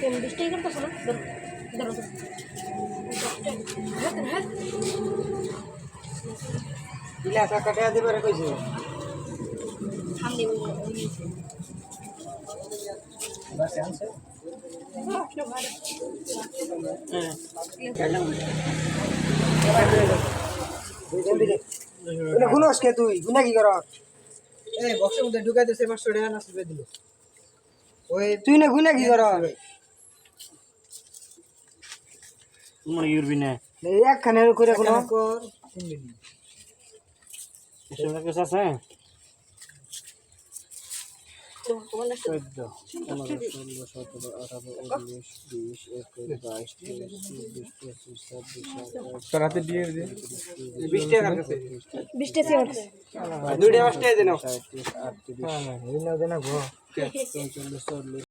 কোন বৃষ্টি করতেছ না ধরো ধরো ইলা টাকা টাকা দিবার কইছে সামনে গুনস কে তুই গুনা কি কর? এই বক্সের মধ্যে ঢুকাই দিছে পাঁচশো টাকা না দিল। ওই তুই না গুনা কি কর? তোমার ইউরবি না? একখানে করে কোনো কর এসব কিছু আছে? চোদ্দ পনেরো ষোলো সতেরো আঠারো উনিশ বিশ একুশ বাইশ তেইশ চব্বিশ পঁচিশ ছাব্বিশ সাতাশ আটত্রিশ পঁয়তাল্লিশ চল্লিশ